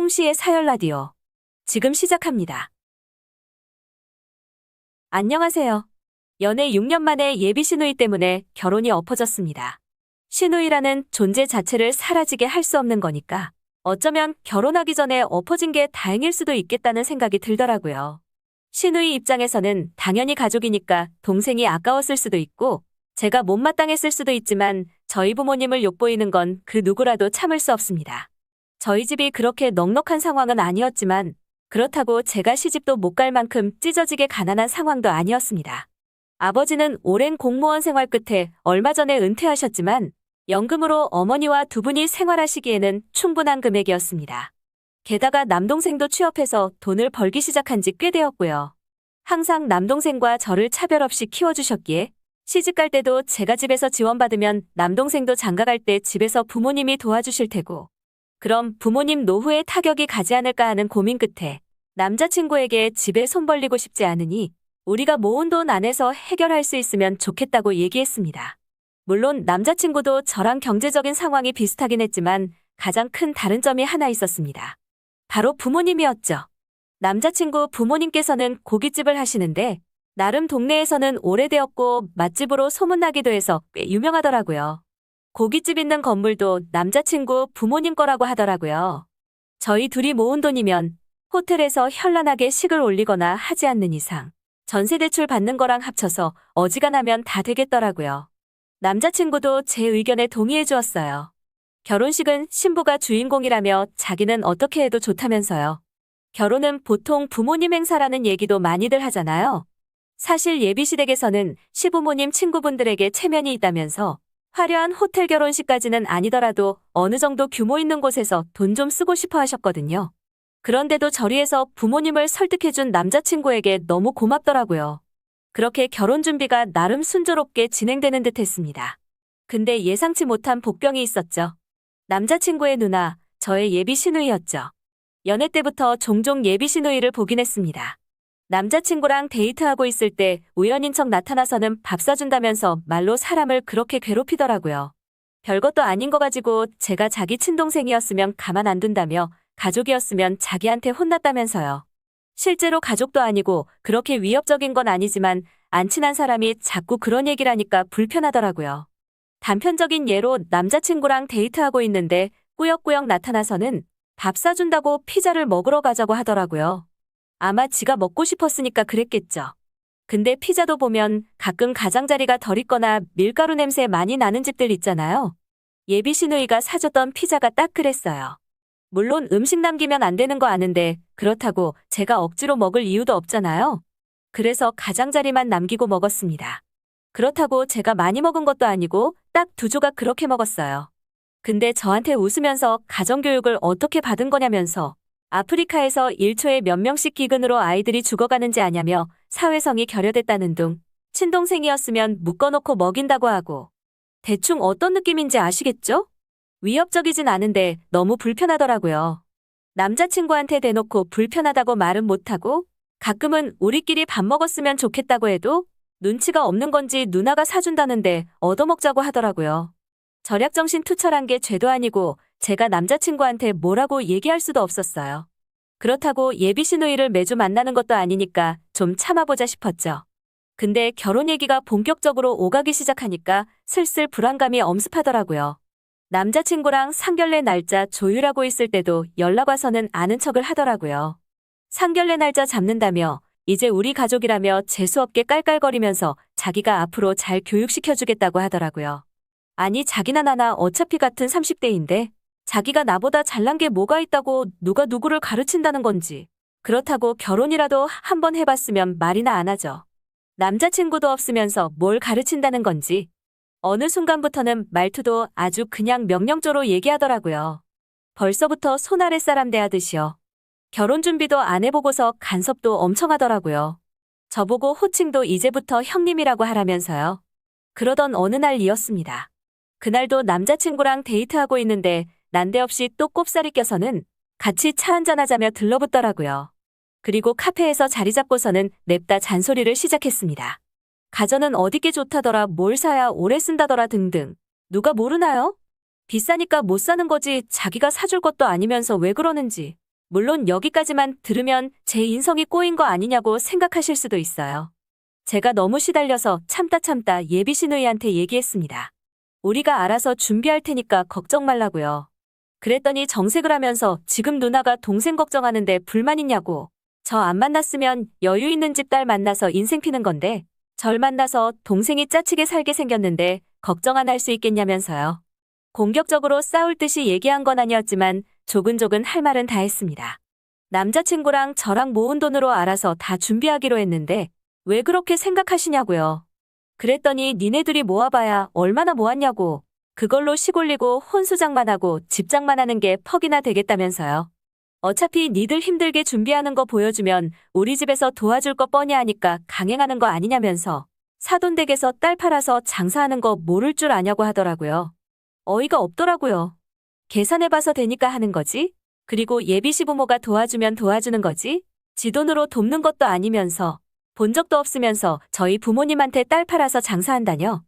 홍시의 사열 라디오. 지금 시작합니다. 안녕하세요. 연애 6년 만에 예비 신우이 때문에 결혼이 엎어졌습니다. 신우이라는 존재 자체를 사라지게 할 수 없는 거니까 어쩌면 결혼하기 전에 엎어진 게 다행일 수도 있겠다는 생각이 들더라고요. 신우이 입장에서는 당연히 가족이니까 동생이 아까웠을 수도 있고 제가 못마땅했을 수도 있지만 저희 부모님을 욕보이는 건 그 누구라도 참을 수 없습니다. 저희 집이 그렇게 넉넉한 상황은 아니었지만 그렇다고 제가 시집도 못 갈 만큼 찢어지게 가난한 상황도 아니었습니다. 아버지는 오랜 공무원 생활 끝에 얼마 전에 은퇴하셨지만 연금으로 어머니와 두 분이 생활하시기에는 충분한 금액이었습니다. 게다가 남동생도 취업해서 돈을 벌기 시작한 지 꽤 되었고요. 항상 남동생과 저를 차별 없이 키워주셨기에 시집 갈 때도 제가 집에서 지원받으면 남동생도 장가 갈 때 집에서 부모님이 도와주실 테고 그럼 부모님 노후에 타격이 가지 않을까 하는 고민 끝에 남자친구에게 집에 손 벌리고 싶지 않으니 우리가 모은 돈 안에서 해결할 수 있으면 좋겠다고 얘기했습니다. 물론 남자친구도 저랑 경제적인 상황이 비슷하긴 했지만 가장 큰 다른 점이 하나 있었습니다. 바로 부모님이었죠. 남자친구 부모님께서는 고깃집을 하시는데 나름 동네에서는 오래되었고 맛집으로 소문나기도 해서 꽤 유명하더라고요. 고깃집 있는 건물도 남자친구 부모님 거라고 하더라고요. 저희 둘이 모은 돈이면 호텔에서 현란하게 식을 올리거나 하지 않는 이상 전세 대출 받는 거랑 합쳐서 어지간하면 다 되겠더라고요. 남자친구도 제 의견에 동의해 주었어요. 결혼식은 신부가 주인공이라며 자기는 어떻게 해도 좋다면서요. 결혼은 보통 부모님 행사라는 얘기도 많이들 하잖아요. 사실 예비시댁에서는 시부모님 친구분들에게 체면이 있다면서 화려한 호텔 결혼식까지는 아니더라도 어느 정도 규모 있는 곳에서 돈 좀 쓰고 싶어 하셨거든요. 그런데도 저리에서 부모님을 설득해준 남자친구에게 너무 고맙더라고요. 그렇게 결혼 준비가 나름 순조롭게 진행되는 듯 했습니다. 근데 예상치 못한 복병이 있었죠. 남자친구의 누나, 저의 예비 시누이였죠. 연애 때부터 종종 예비 시누이를 보긴 했습니다. 남자친구랑 데이트하고 있을 때 우연인 척 나타나서는 밥 사준다면서 말로 사람을 그렇게 괴롭히더라고요. 별것도 아닌 거 가지고 제가 자기 친동생이었으면 가만 안 둔다며 가족이었으면 자기한테 혼났다면서요. 실제로 가족도 아니고 그렇게 위협적인 건 아니지만 안 친한 사람이 자꾸 그런 얘기를 하니까 불편하더라고요. 단편적인 예로 남자친구랑 데이트하고 있는데 꾸역꾸역 나타나서는 밥 사준다고 피자를 먹으러 가자고 하더라고요. 아마 지가 먹고 싶었으니까 그랬겠죠. 근데 피자도 보면 가끔 가장자리가 덜 있거나 밀가루 냄새 많이 나는 집들 있잖아요. 예비 시누이가 사줬던 피자가 딱 그랬어요. 물론 음식 남기면 안 되는 거 아는데 그렇다고 제가 억지로 먹을 이유도 없잖아요. 그래서 가장자리만 남기고 먹었습니다. 그렇다고 제가 많이 먹은 것도 아니고 딱 두 조각 그렇게 먹었어요. 근데 저한테 웃으면서 가정교육을 어떻게 받은 거냐면서 아프리카에서 1초에 몇 명씩 기근으로 아이들이 죽어가는지 아냐며 사회성이 결여됐다는 둥 친동생이었으면 묶어놓고 먹인다고 하고 대충 어떤 느낌인지 아시겠죠? 위협적이진 않은데 너무 불편하더라고요. 남자친구한테 대놓고 불편하다고 말은 못하고 가끔은 우리끼리 밥 먹었으면 좋겠다고 해도 눈치가 없는 건지 누나가 사준다는데 얻어먹자고 하더라고요. 절약정신 투철한 게 죄도 아니고 제가 남자친구한테 뭐라고 얘기할 수도 없었어요. 그렇다고 예비 시누이를 매주 만나는 것도 아니니까 좀 참아보자 싶었죠. 근데 결혼 얘기가 본격적으로 오가기 시작하니까 슬슬 불안감이 엄습하더라고요. 남자친구랑 상견례 날짜 조율하고 있을 때도 연락 와서는 아는 척을 하더라고요. 상견례 날짜 잡는다며 이제 우리 가족이라며 재수없게 깔깔거리면서 자기가 앞으로 잘 교육시켜주겠다고 하더라고요. 아니 자기나 나나 어차피 같은 30대인데 자기가 나보다 잘난 게 뭐가 있다고 누가 누구를 가르친다는 건지 그렇다고 결혼이라도 한번 해봤으면 말이나 안 하죠. 남자친구도 없으면서 뭘 가르친다는 건지 어느 순간부터는 말투도 아주 그냥 명령조로 얘기하더라고요. 벌써부터 손아랫사람 대하듯이요. 결혼 준비도 안 해보고서 간섭도 엄청 하더라고요. 저보고 호칭도 이제부터 형님이라고 하라면서요. 그러던 어느 날이었습니다. 그날도 남자친구랑 데이트하고 있는데 난데없이 또 꼽살이 껴서는 같이 차 한잔하자며 들러붙더라고요. 그리고 카페에서 자리 잡고서는 냅다 잔소리를 시작했습니다. 가전은 어디게 좋다더라 뭘 사야 오래 쓴다더라 등등. 누가 모르나요? 비싸니까 못 사는 거지 자기가 사줄 것도 아니면서 왜 그러는지. 물론 여기까지만 들으면 제 인성이 꼬인 거 아니냐고 생각하실 수도 있어요. 제가 너무 시달려서 참다 참다 예비 시누이한테 얘기했습니다. 우리가 알아서 준비할 테니까 걱정 말라고요. 그랬더니 정색을 하면서 지금 누나가 동생 걱정하는데 불만 있냐고. 저 안 만났으면 여유 있는 집 딸 만나서 인생 피는 건데 절 만나서 동생이 짜치게 살게 생겼는데 걱정 안 할 수 있겠냐면서요. 공격적으로 싸울 듯이 얘기한 건 아니었지만 조근조근 할 말은 다 했습니다. 남자친구랑 저랑 모은 돈으로 알아서 다 준비하기로 했는데 왜 그렇게 생각하시냐고요. 그랬더니 니네들이 모아봐야 얼마나 모았냐고. 그걸로 시골리고 혼수장만 하고 집장만 하는 게 퍽이나 되겠다면서요. 어차피 니들 힘들게 준비하는 거 보여주면 우리 집에서 도와줄 거 뻔히 하니까 강행하는 거 아니냐면서 사돈댁에서 딸 팔아서 장사하는 거 모를 줄 아냐고 하더라고요. 어이가 없더라고요. 계산해봐서 되니까 하는 거지? 그리고 예비 시부모가 도와주면 도와주는 거지? 지 돈으로 돕는 것도 아니면서 본 적도 없으면서 저희 부모님한테 딸 팔아서 장사한다뇨?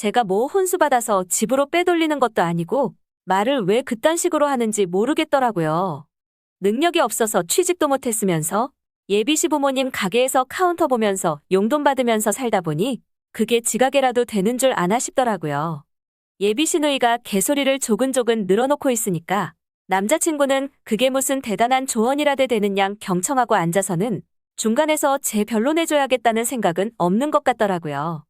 제가 뭐 혼수 받아서 집으로 빼돌리는 것도 아니고 말을 왜 그딴 식으로 하는지 모르겠더라고요. 능력이 없어서 취직도 못했으면서 예비 시부모님 가게에서 카운터 보면서 용돈 받으면서 살다 보니 그게 지가게라도 되는 줄 아나 싶더라고요. 예비 시누이가 개소리를 조근조근 늘어놓고 있으니까 남자친구는 그게 무슨 대단한 조언이라대 되는 양 경청하고 앉아서는 중간에서 제 변론 해줘야겠다는 생각은 없는 것 같더라고요.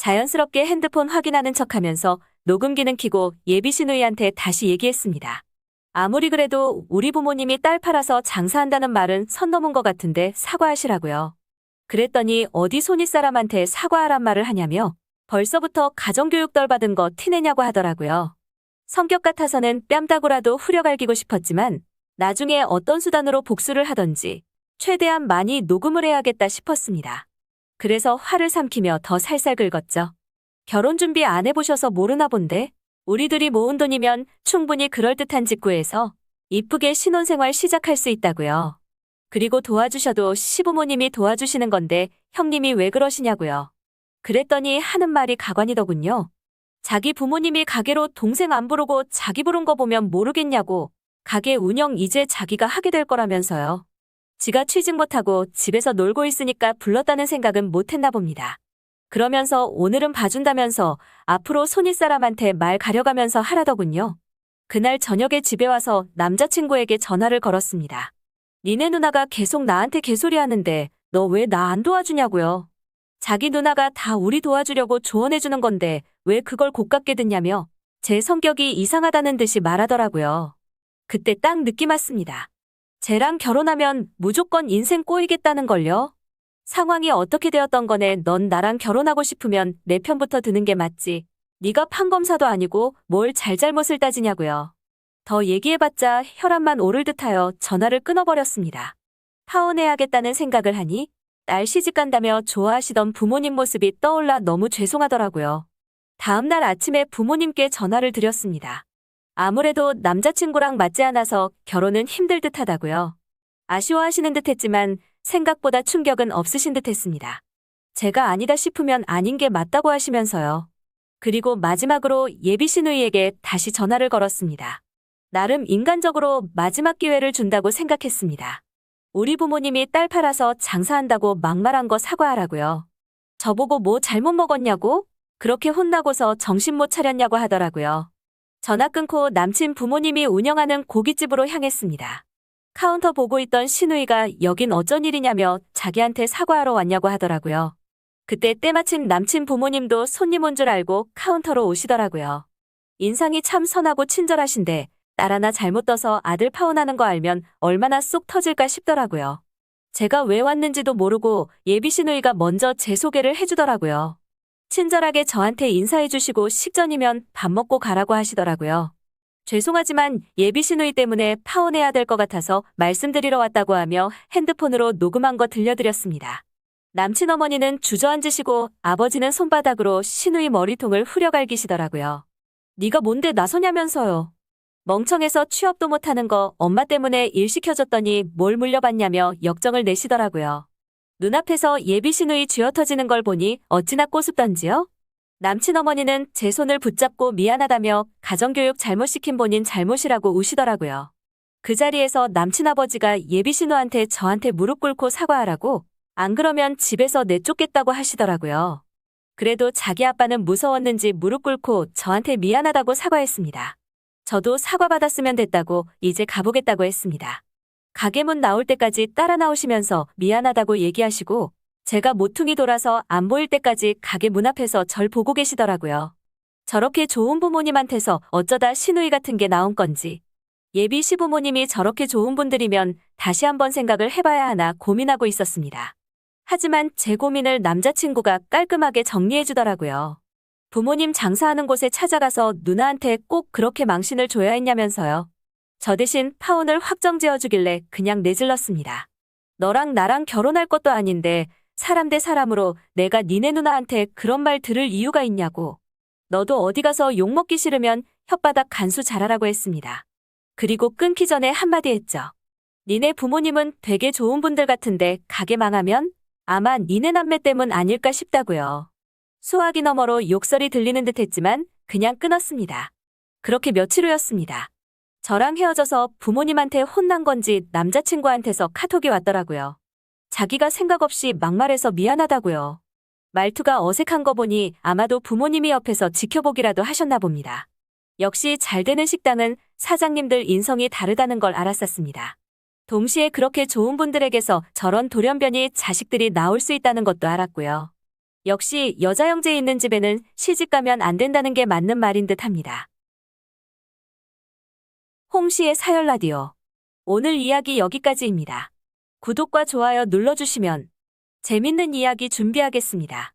자연스럽게 핸드폰 확인하는 척 하면서 녹음기는 켜고 예비 시누이한테 다시 얘기했습니다. 아무리 그래도 우리 부모님이 딸 팔아서 장사한다는 말은 선 넘은 것 같은데 사과하시라고요. 그랬더니 어디 손윗 사람한테 사과하란 말을 하냐며 벌써부터 가정교육 덜 받은 거 티내냐고 하더라고요. 성격 같아서는 뺨따구라도 후려갈기고 싶었지만 나중에 어떤 수단으로 복수를 하던지 최대한 많이 녹음을 해야겠다 싶었습니다. 그래서 화를 삼키며 더 살살 긁었죠. 결혼 준비 안 해보셔서 모르나 본데 우리들이 모은 돈이면 충분히 그럴듯한 직구에서 이쁘게 신혼생활 시작할 수 있다고요. 그리고 도와주셔도 시부모님이 도와주시는 건데 형님이 왜 그러시냐고요. 그랬더니 하는 말이 가관이더군요. 자기 부모님이 가게로 동생 안 부르고 자기 부른 거 보면 모르겠냐고. 가게 운영 이제 자기가 하게 될 거라면서요. 지가 취직 못하고 집에서 놀고 있으니까 불렀다는 생각은 못했나 봅니다. 그러면서 오늘은 봐준다면서 앞으로 손윗 사람한테 말 가려가면서 하라더군요. 그날 저녁에 집에 와서 남자친구에게 전화를 걸었습니다. 니네 누나가 계속 나한테 개소리 하는데 너 왜 나 안 도와주냐고요. 자기 누나가 다 우리 도와주려고 조언해주는 건데 왜 그걸 고깝게 듣냐며 제 성격이 이상하다는 듯이 말하더라고요. 그때 딱 느낌 왔습니다. 쟤랑 결혼하면 무조건 인생 꼬이겠다는 걸요. 상황이 어떻게 되었던 거네 넌 나랑 결혼하고 싶으면 내 편부터 드는 게 맞지. 네가 판검사도 아니고 뭘 잘잘못을 따지냐고요. 더 얘기해봤자 혈압만 오를 듯하여 전화를 끊어버렸습니다. 파혼해야겠다는 생각을 하니 딸 시집 간다며 좋아하시던 부모님 모습이 떠올라 너무 죄송하더라고요. 다음날 아침에 부모님께 전화를 드렸습니다. 아무래도 남자친구랑 맞지 않아서 결혼은 힘들 듯 하다고요. 아쉬워하시는 듯 했지만 생각보다 충격은 없으신 듯 했습니다. 제가 아니다 싶으면 아닌 게 맞다고 하시면서요. 그리고 마지막으로 예비 시누이에게 다시 전화를 걸었습니다. 나름 인간적으로 마지막 기회를 준다고 생각했습니다. 우리 부모님이 딸 팔아서 장사한다고 막말한 거 사과하라고요. 저보고 뭐 잘못 먹었냐고? 그렇게 혼나고서 정신 못 차렸냐고 하더라고요. 전화 끊고 남친 부모님이 운영하는 고깃집으로 향했습니다. 카운터 보고 있던 신우이가 여긴 어쩐 일이냐며 자기한테 사과하러 왔냐고 하더라고요. 그때 때마침 남친 부모님도 손님 온 줄 알고 카운터로 오시더라고요. 인상이 참 선하고 친절하신데 딸 하나 잘못 떠서 아들 파혼하는 거 알면 얼마나 쏙 터질까 싶더라고요. 제가 왜 왔는지도 모르고 예비 시누이가 먼저 제 소개를 해주더라고요. 친절하게 저한테 인사해주시고 식전이면 밥 먹고 가라고 하시더라고요. 죄송하지만 예비 시누이 때문에 파혼해야 될 것 같아서 말씀드리러 왔다고 하며 핸드폰으로 녹음한 거 들려드렸습니다. 남친 어머니는 주저앉으시고 아버지는 손바닥으로 시누이 머리통을 후려갈기시더라고요. 네가 뭔데 나서냐면서요. 멍청해서 취업도 못하는 거 엄마 때문에 일 시켜줬더니 뭘 물려받냐며 역정을 내시더라고요. 눈앞에서 예비 시누이 쥐어터지는 걸 보니 어찌나 꼬습던지요? 남친 어머니는 제 손을 붙잡고 미안하다며 가정교육 잘못 시킨 본인 잘못이라고 우시더라고요. 그 자리에서 남친 아버지가 예비 신우한테 저한테 무릎 꿇고 사과하라고 안 그러면 집에서 내쫓겠다고 하시더라고요. 그래도 자기 아빠는 무서웠는지 무릎 꿇고 저한테 미안하다고 사과했습니다. 저도 사과받았으면 됐다고 이제 가보겠다고 했습니다. 가게 문 나올 때까지 따라 나오시면서 미안하다고 얘기하시고 제가 모퉁이 돌아서 안 보일 때까지 가게 문 앞에서 절 보고 계시더라고요. 저렇게 좋은 부모님한테서 어쩌다 시누이 같은 게 나온 건지 예비 시부모님이 저렇게 좋은 분들이면 다시 한번 생각을 해봐야 하나 고민하고 있었습니다. 하지만 제 고민을 남자친구가 깔끔하게 정리해주더라고요. 부모님 장사하는 곳에 찾아가서 누나한테 꼭 그렇게 망신을 줘야 했냐면서요. 저 대신 파혼을 확정 지어주길래 그냥 내질렀습니다. 너랑 나랑 결혼할 것도 아닌데 사람 대 사람으로 내가 니네 누나한테 그런 말 들을 이유가 있냐고. 너도 어디 가서 욕먹기 싫으면 혓바닥 간수 잘하라고 했습니다. 그리고 끊기 전에 한마디 했죠. 니네 부모님은 되게 좋은 분들 같은데 가게 망하면 아마 니네 남매 때문 아닐까 싶다고요. 수화기 너머로 욕설이 들리는 듯 했지만 그냥 끊었습니다. 그렇게 며칠 후였습니다. 저랑 헤어져서 부모님한테 혼난 건지 남자친구한테서 카톡이 왔더라고요. 자기가 생각 없이 막말해서 미안하다고요. 말투가 어색한 거 보니 아마도 부모님이 옆에서 지켜보기라도 하셨나 봅니다. 역시 잘 되는 식당은 사장님들 인성이 다르다는 걸 알았었습니다. 동시에 그렇게 좋은 분들에게서 저런 돌연변이 자식들이 나올 수 있다는 것도 알았고요. 역시 여자 형제 있는 집에는 시집 가면 안 된다는 게 맞는 말인 듯 합니다. 홍시의 사열 라디오. 오늘 이야기 여기까지입니다. 구독과 좋아요 눌러주시면 재밌는 이야기 준비하겠습니다.